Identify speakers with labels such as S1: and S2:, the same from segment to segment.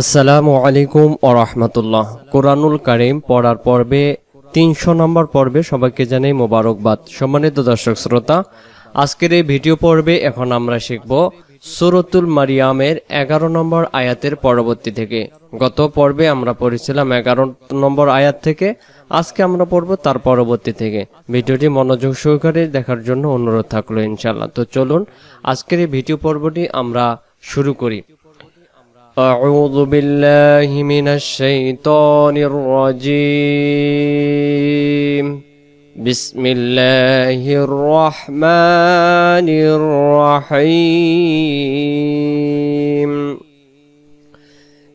S1: আসসালামু আলাইকুম ও রহমতুল্লাহ। কোরআনুল কারিম পড়ার পর্বে, তিনশো নম্বর পর্বে সবাইকে জানাই মোবারকবাদ। সম্মানিত দর্শক শ্রোতা, আজকের এই ভিডিও পর্বে এখন আমরা শিখব সুরতুল মারিয়ামের এগারো নম্বর আয়াতের পরবর্তী থেকে। গত পর্বে আমরা পড়েছিলাম এগারো নম্বর আয়াত থেকে, আজকে আমরা পড়ব তার পরবর্তী থেকে। ভিডিওটি মনোযোগ সহকারে দেখার জন্য অনুরোধ থাকল ইনশাল্লাহ তো চলুন, আজকের এই ভিডিও পর্বটি আমরা শুরু করি। أعوذ بالله من الشيطان الرجيم. بسم الله الرحمن الرحيم.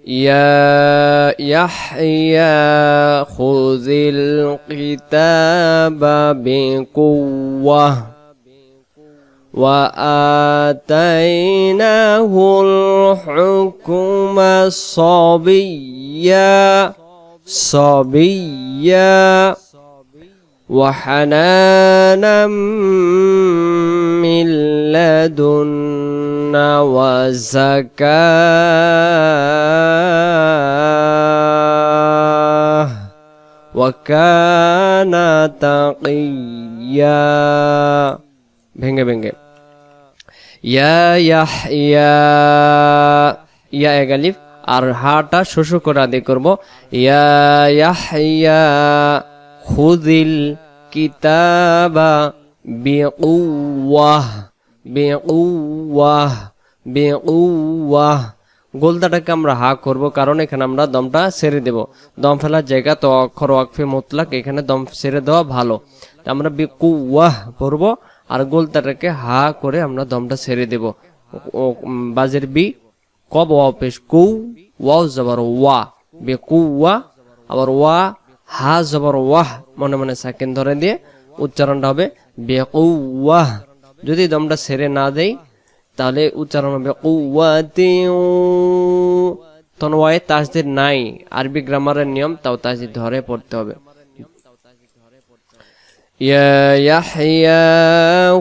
S1: يا يحيى خذ الكتاب بقوة. وآتيناه الحكم صبيا صبيا وحنانا من لدنا وزكاه وكان تقيا ভেঙ্গে ভেঙ্গে ইয়া ইয়াহইয়া ইয়া ইয়া এগালিফ আর হাটা শোষ করে আদি করব, ইয়া ইয়াহইয়া খুদিল কিতাবা বিকুওয়াহ বিকুওয়াহ বিকুওয়াহ গোলদাটাকে আমরা হা করব, কারণ এখানে আমরা দমটা ছেড়ে দেব। দম ফেলার জায়গা তো অক্ষর, ওয়াকফে, মুতলাক, এখানে দম ছেড়ে দেওয়া ভালো। আমরা বিকুওয়াহ পড়ব আর গোলতাটাকে হা করে আমরা দমটা ছেড়ে দেব। বাজের বি, কব ওয়া পেশ, কু, ওয়াও জবর ওয়া, বে কু ওয়া, আবার ওয়া, হা জবর ওয়াহ, মনে মনে সাকিন ধরে দিয়ে উচ্চারণটা হবে বে কু ওয়াহ। যদি দমটা ছেড়ে না দেই, তাহলে উচ্চারণ হবে কুয়াতি তখন ওয়াই তাজদির নাই, আরবি গ্রামারের নিয়ম, তাও তাজদির ধরে পড়তে হবে। يا يحيى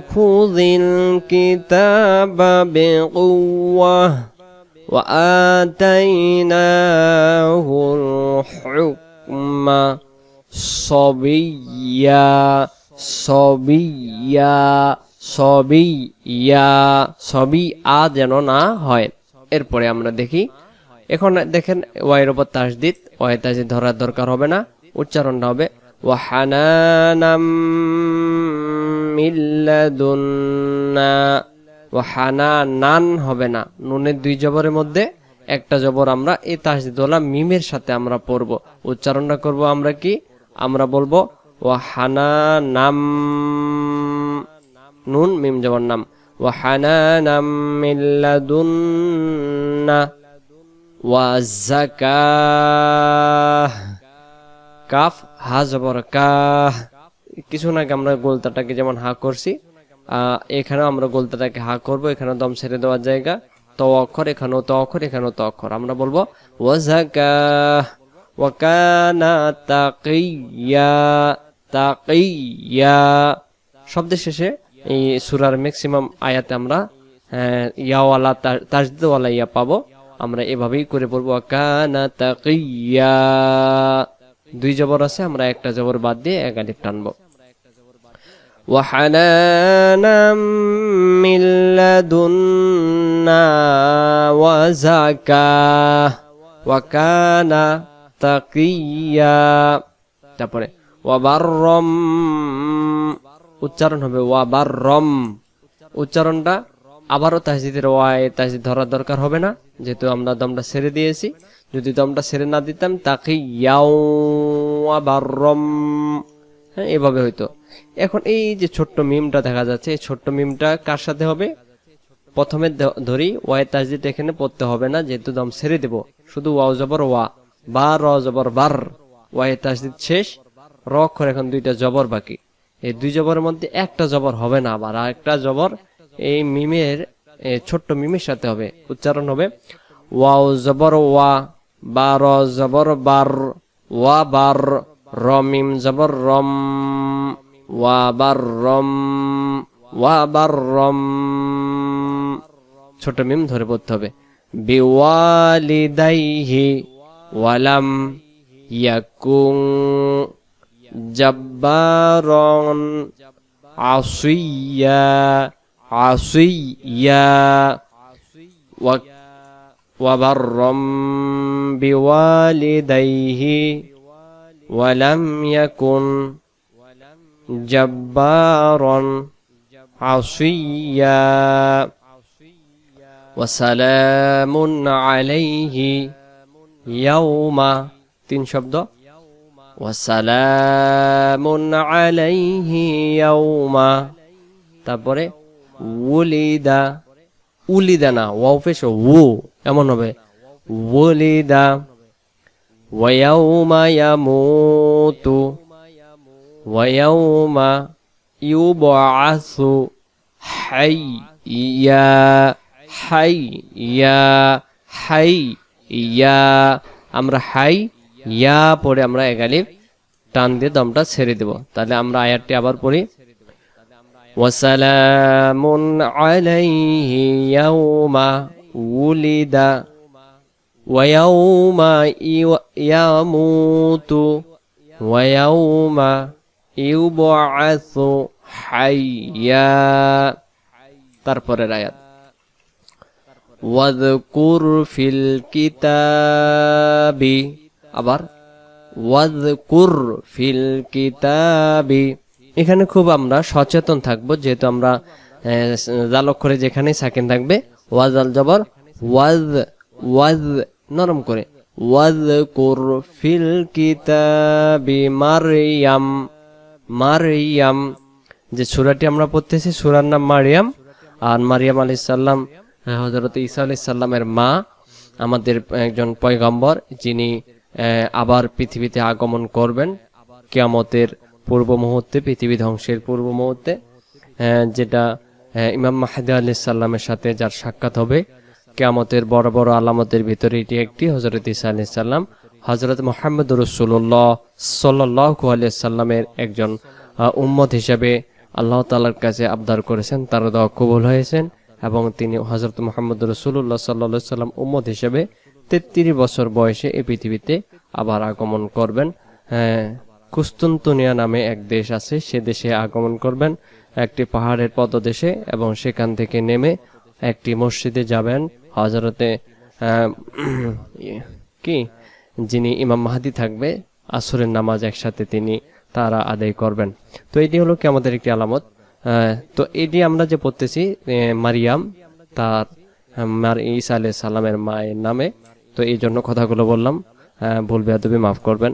S1: خذ الكتاب بقوة وآتيناه الحكم صبيا صبيا صبيا সবই আ যেন না হয় এরপরে আমরা দেখি এখন দেখেন ওয়াইয়ের ওপর তাসদিদ ওয়াই তাসদিদ ধরার দরকার হবে না উচ্চারণটা হবে وحنانا من لدنا ওয়াহানানান হবে না নুনের দুই জবরের মধ্যে একটা জবর আমরা এই তাসদিদওয়ালা মিমের সাথে আমরা পড়ব উচ্চারণটা করব আমরা কি আমরা বলবো ওয়াহানানাম নুন মিম জবর নাম ওয়াহানানাম মিন লাদুন্না ওয়াজাকাহ কাফ, হা জবর কাহ কিছু আগে আমরা গোলতাটাকে যেমন হা করছি এখানেও আমরা গোলতাটাকে হা করব এখানে দম ছেড়ে দেওয়ার জায়গা। ত অক্ষর এখানেও ত অক্ষর এখানেও ত অক্ষর আমরা বলব ওয়াজাকাহ ওয়াকানা তাকিয়া তাকিয়া। শব্দের শেষে এই সুরার ম্যাক্সিমাম আয়াতে আমরা ইয়াওয়ালা তাজদিদওয়ালা ইয়া পাবো। আমরা এভাবেই করে পড়ব ওয়াকানা তাকিয়া। দুই জবর আছে আমরা একটা জবর বাদ দিয়ে এক আলিফ টানবো وحنانا من لدنا وزكاه وكان تقيا তারপরে ওয়াবাররম উচ্চারণ হবে ওয়াবাররম উচ্চারণটা আবারও তাহজিদের ওয়াই তাহজিদ ধরার দরকার হবে না যেহেতু আমরা দমটা ছেড়ে দিয়েছি যদি দমটা সেরে না দিতাম, তাকে ইয়াওয়াবাররম। হ্যাঁ এভাবে হইতো। এখন এই যে ছোট্ট মিমটা দেখা যাচ্ছে, এই ছোট্ট মিমটা কার সাথে হবে? প্রথমে ধরি ওয়াই তাজদিদ এখানে পড়তে হবে না, যেহেতু দম ছেড়ে দেব। শুধু ওয়াও জবর ওয়া, বা র জবর বার। ওয়াই তাজদিদ শেষ, র অক্ষর এখন দুইটা জবর বাকি। এই দুই জবরের মধ্যে একটা জবর হবে না আবার, আর একটা জবর এই মিমের ছোট্ট মিমের সাথে হবে, উচ্চারণ হবে। ওয়াও জবর ওয়া বার, জবর, বার, ওয়া, বার, রমিম, জবর, রম, ওয়া, বার, রম, ওয়া, বার, রম। ছোট মিম ধরে পড়তে হবে। বিওয়ালিদাইহি ওয়ালাম ইয়াকুং জব্বারন আসিয়া আসিয়া ওয়া وبرا بوالديه ولم يكن جبارا عصيا وسلام عليه يوم تين شبدا وسلام عليه يوم تبري ولد উলিদা না ওয়াও পেশ ও এমন হবে। ওলিদা ওয়াউমা ইয়ামুতু ওয়াউমা ইউবাসু হাইয়া হাইয়া হাই ইয়া হাই ইয়া হাই ইয়া আমরা হাই, ইয়া পরে আমরা একালিপ টান দিয়ে দমটা ছেড়ে দেব। তাহলে আমরা আয়াতটি আবার পড়ি। وسلام عليه يوم ولد ويوم ي- يموت ويوم يبعث حيا তারপরের আয়াত ওয়াদকুর ফিল কিতাবি আবার ওয়াদকুর ফিল কিতাবি এখানে খুব আমরা সচেতন থাকব, যেহেতু আমরা জাল অক্ষরে যেখানে সাকিন থাকবে, ওয়াজ, আল, জবর, ওয়াজ ওয়াজ নরম করে ওয়াদকুর ফিল কিতাবি মারিয়াম মারিয়াম, যে সুরাটি আমরা পড়তেছি, সুরার নাম মারিয়াম, আর মারিয়াম আলি সাল্লাম হজরত ঈসা আলি সাল্লামের মা, আমাদের একজন পয়গম্বর, যিনি আবার পৃথিবীতে আগমন করবেন, কিয়ামতের পূর্ব মুহূর্তে পৃথিবী ধ্বংসের পূর্ব মুহূর্তে আহ, যেটা আহ, ইমাম মাহাদি আলি সাল্লামের সাথে যার সাক্ষাৎ হবে কেয়ামতের বড় বড় আলামতের ভিতরে এটি একটি হজরত ঈসা আলি সাল্লাম হজরত মোহাম্মদ রসুল্লাহ সাল্লাহ আলিয়া সাল্লামের একজন উম্মত হিসেবে আল্লাহ তালার কাছে আবদার করেছেন তার দোয়া কবুল হয়েছেন এবং তিনি হজরত মোহাম্মদ রসুল্লাহ সাল্লা সাল্লাম উম্মত হিসেবে তেত্রিশ বছর বয়সে এই পৃথিবীতে আবার আগমন করবেন হ্যাঁ। কুস্তুন্তনিয়া নামে এক দেশ আছে, সে দেশে আগমন করবেন। একটি পাহাড়ের পদদেশে এবং সেখান থেকে নেমে একটি মসজিদে যাবেন। হজরতে কি? যিনি ইমাম মাহাদি থাকবে, আসরের নামাজ একসাথে তিনি তারা আদায় করবেন। তো এটি হলো কি আমাদের একটি আলামত। তো এটি আমরা যে পড়তেছি মারিয়াম, তার, মার, ঈসা আলাইহিস সালামের মায়ের নামে। তো এই জন্য কথাগুলো বললাম। ভুল বেয়াদবি মাফ করবেন।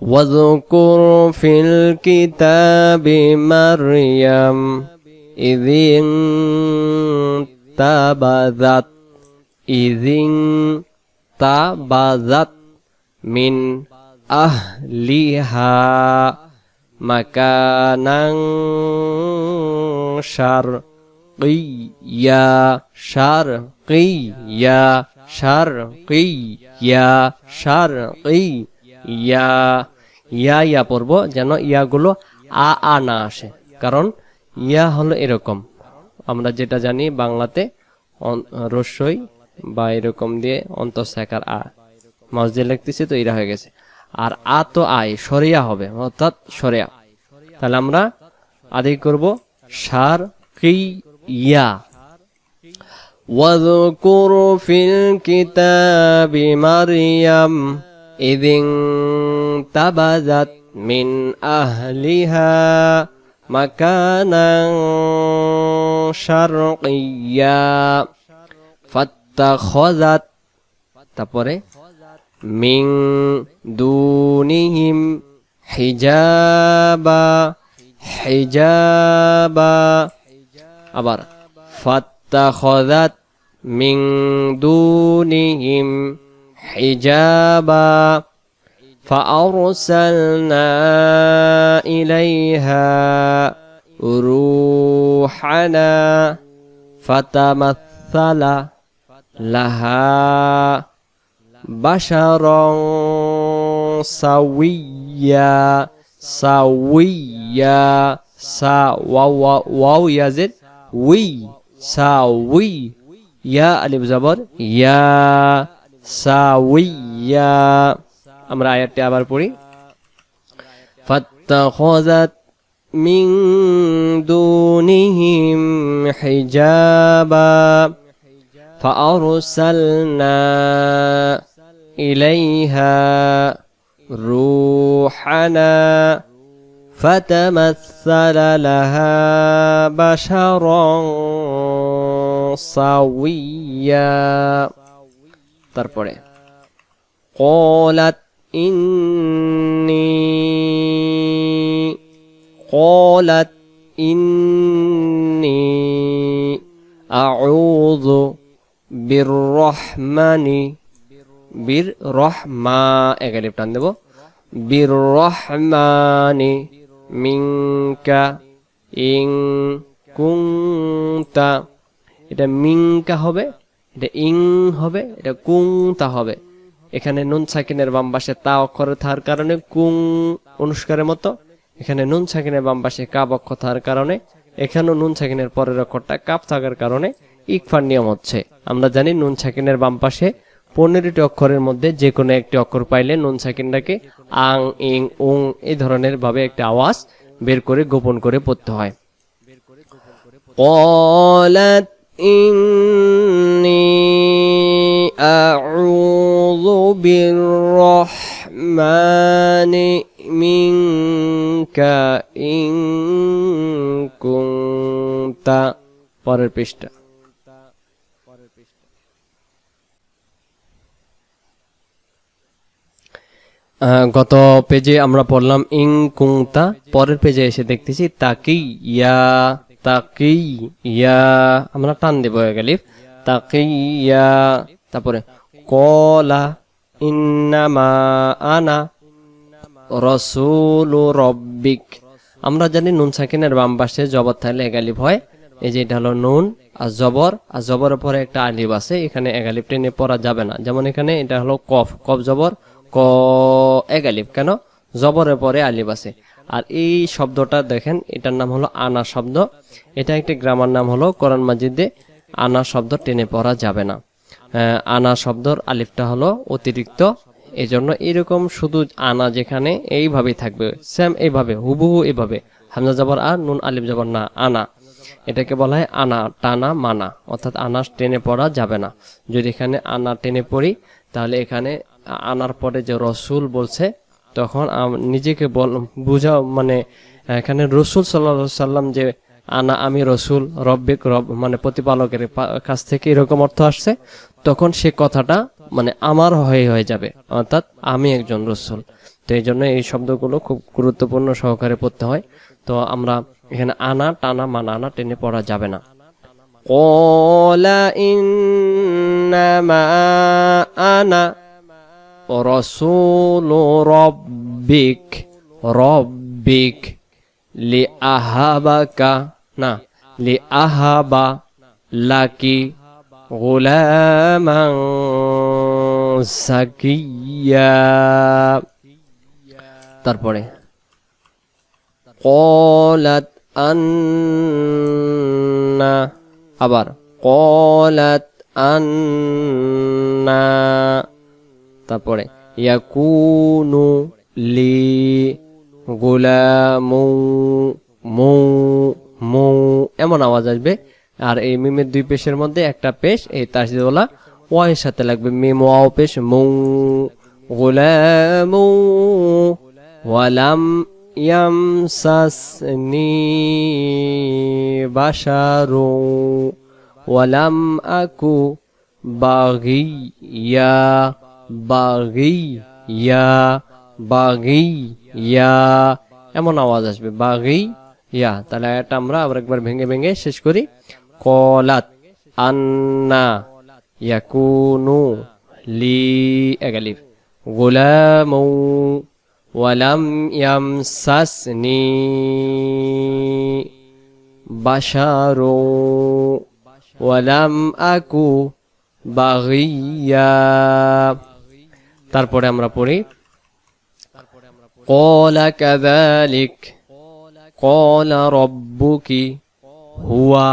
S1: واذكر في الكتاب مريم إذ انتبذت إذ انتبذت من أهلها مكانا شرقيا شرقيا شرقيا شرقيا ইয়া ইয়া ইয়া পড়ব যেন ইয়াগুলো আ আ না আসে কারণ ইয়া হলো এরকম আমরা যেটা জানি বাংলাতে অন- রস্যই বা এরকম দিয়ে অন্তঃসাকার আ মাছ দিয়ে লিখতেছি তো এরা হয়ে গেছে আর আ তো আয় সরিয়া হবে অর্থাৎ সরিয়া তাহলে আমরা আদায় করব সার কি ইয়া واذكر في الكتاب مريم إذ انتبذت من أهلها مكانا شرقيا فاتخذت تبري من دونهم حجابا حجابا أبر فاتخذت من دونهم حجابا فأرسلنا إليها روحنا فتمثل لها بشرا سويا سويا سا واو واو يزد وي سوي يا ألف زبر يا সাউইয়া আমরা আয়াতটি আবার পড়ি فاتخذت من دونهم حجابا فأرسلنا إليها روحنا فتمثل لها بشرا سويا তারপরে। কলাত ইন্নি কলাত ইন্নি, আউযু বির রহমানি বীর রহমা একাধিপ টান দেব। বীর রহমানি মিঙ্কা ইং কুংতা এটা মিংকা হবে। এটা ইং হবে এটা কুংতা হবে এখানে নুন সাকিনের বাম পাশে তা অক্ষর থাকার কারণে কুং অনুষ্কারের মতো এখানে নুন সাকিনের বাম পাশে কাব অক্ষর থাকার কারণে এখানেও নুন সাকিনের পরের অক্ষরটা কাপ থাকার কারণে ইকফার নিয়ম হচ্ছে আমরা জানি নুন সাকিনের বাম পাশে পনেরোটি অক্ষরের মধ্যে যে কোনো একটি অক্ষর পাইলে নুন সাকিনটাকে আং ইং উং এই ধরনের ভাবে একটা আওয়াজ বের করে গোপন করে পড়তে হয় قالت إني أعوذ بالرحمن منك إن كنت পরের পৃষ্ঠা আহ, গত পেজে আমরা পড়লাম ইং কুংতা পরের পেজে এসে দেখতেছি তাকি ইয়া তাকি ইয়া আমরা টান দেব গালিফ তাকি ইয়া তারপরে, কলা, ইন্নামা আনা রসুল রব্বিক। আমরা জানি নুন সাকিনের বাম পাশে জবর থাকলে এগালিফ হয়। এই যে এটা হলো নুন আর জবর, আর জবরের পরে একটা আলিফ আছে। এখানে এগালিফ টেনে পড়া যাবে না। যেমন এখানে এটা হলো কফ কফ জবর, ক এগালিফ কেন? জবরের পরে আলিফ আছে। আর এই শব্দটা দেখেন, এটার নাম হলো আনা শব্দ। এটা একটি গ্রামার নাম হলো কোরআন মাজিদে আনা শব্দ টেনে পড়া যাবে না। আনা শব্দর আলিফটা হলো অতিরিক্ত। এই জন্য এরকম শুধু আনা যেখানে এইভাবেই থাকবে। সেম এইভাবে, হুবহু এইভাবে। হামজা জবর আর নুন আলিফ জবর না, আনা। এটাকে বলা হয় আনা, টানা, মানা। অর্থাৎ আনা টেনে পড়া যাবে না। যদি এখানে আনা টেনে পড়ি, তাহলে এখানে আনার পরে যে রসুল বলছে তখন আম- নিজেকে বল বুঝা মানে এখানে রসুল সাল্লা সাল্লাম যে আনা আমি রসুল রব্বিক রব মানে প্রতিপালকের পা- কাছ থেকে এরকম অর্থ আসছে তখন সে কথাটা মানে আমার হয়ে হয়ে যাবে অর্থাৎ আমি একজন রসুল তো এই জন্য এই শব্দগুলো খুব গুরুত্বপূর্ণ সহকারে পড়তে হয় তো আমরা এখানে আনা টানা মানা আনা টেনে পড়া যাবে না قال إنما أنا رسول ربك ربك لأهبك না لأهب لك غلاما زكيا তারপরে قالت أن আবার قالت أن তারপরে, ইয়াকুনু লি গুলামু মু মু এমন আওয়াজ আসবে। আর এই মিমের দুই পেশের মধ্যে একটা পেশ, এই তাসদিদওয়ালা ওয়াইয়ের সাথে লাগবে মিম, ওয়াও পেশ, মু গুলামু ওয়ালাম ইয়ামসাসনি বাশারু ওয়ালাম আকু বাগিয়া বাগিয়া বাগিয়া এমন আওয়াজ আসবে, বাগি ইয়া। তাহলে এটা আমরা আবার একবার ভেঙে ভেঙে শেষ করি। কলাত আন্না ইয়াকুনু লি এগালিফ গোলামু ওয়ালাম ইয়ামসাসনি বাশারু ওয়ালাম আকু বাগিয়া। তারপরে আমরা পড়ি, কলা কাদালিক কলা রব্বুকি হুয়া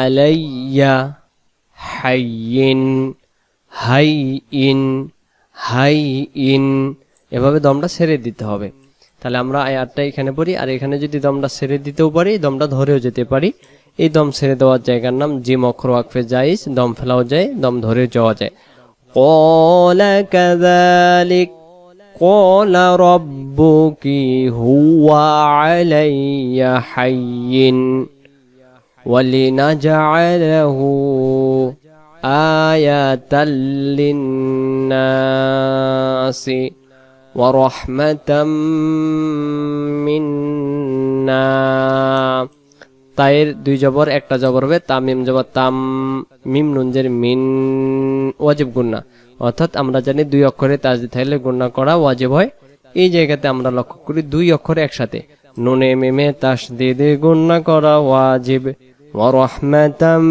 S1: আলাইয়া হাইয়িন হাইয়িন হাইয়িন। এভাবে দমটা ছেড়ে দিতে হবে। তাহলে আমরা আয়ারটা এখানে পড়ি, আর এখানে যদি দমটা ছেড়ে দিতেও পারি, দমটা ধরেও যেতে পারি। এই দম ছেড়ে দেওয়ার জায়গার নাম জিম অক্ষর ওয়াকফে যাইস দম ফেলাও যায়, দম ধরেও যাওয়া যায়। قال كذلك قال ربك هو علي حي ولنجعله آية للناس ورحمة منا তাইয়ের দুই জবর একটা জবর হবে তামিম জবর তাম মিম নুনজের মিন ওয়াজিব গুন্না অর্থাৎ আমরা জানি দুই অক্ষরে তাজদি থাকলে গুন্না করা ওয়াজিব হয় এই জায়গাতে আমরা লক্ষ্য করি দুই অক্ষরে একসাথে নুনে মিমে তাস দিয়ে গুন্না করা ওয়াজিব ওয়ারহমাতাম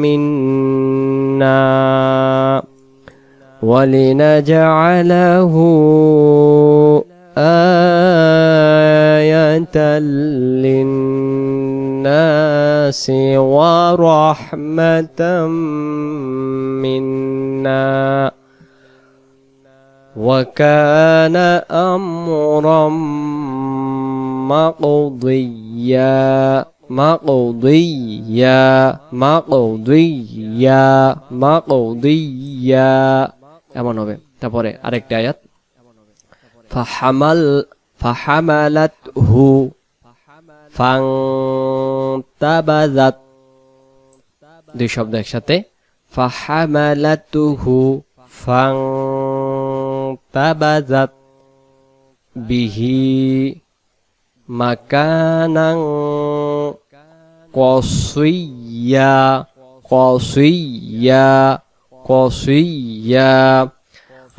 S1: মিন্না ولنجعله آية للناس ورحمة منا وكان أمرا مقضيا مقضيا مقضيا مقضيا এমন হবে তারপরে আরেকটা আয়াত ফাহামাল ফাহামালাত হু ফাংতাবাজাত দুই শব্দ একসাথে ফাহামালাতুহু ফাংতাবাজাত বিহি মাকানাং কসইয়া কসইয়া কসইয়া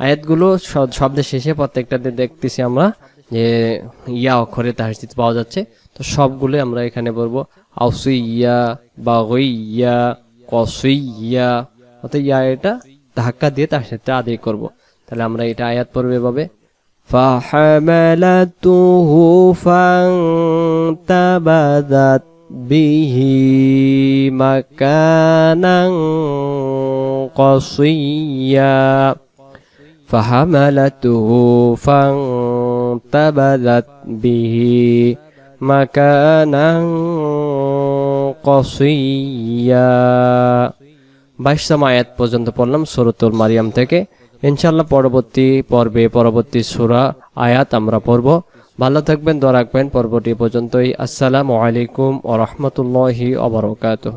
S1: আয়াতগুলো শ- শব্দের শেষে প্রত্যেকটাতে দেখতেছি আমরা যে ইয়া অক্ষরে তাহসিদ পাওয়া যাচ্ছে তো সবগুলো আমরা এখানে বলবো আউসইয়া বাগইয়া কসইয়া অর্থাৎ ইয়া এটা ধাক্কা দিয়ে তার সাথে আদায় করব তাহলে আমরা এটা আয়াত পড়বে এভাবে فحملته فانتبذت به مكانا قصيا فحملته فانتبذت به مكانا قصيا বাইশতম আয়াত পর্যন্ত পড়লাম সুরতুল মারিয়াম থেকে ইনশাল্লাহ পরবর্তী পর্বে পরবর্তী সুরা আয়াত আমরা পড়ব ভালো থাকবেন দোয়া রাখবেন পর্বটি পর্যন্তই আসসালামু আলাইকুম ও রহমতুল্লাহি অবরকাত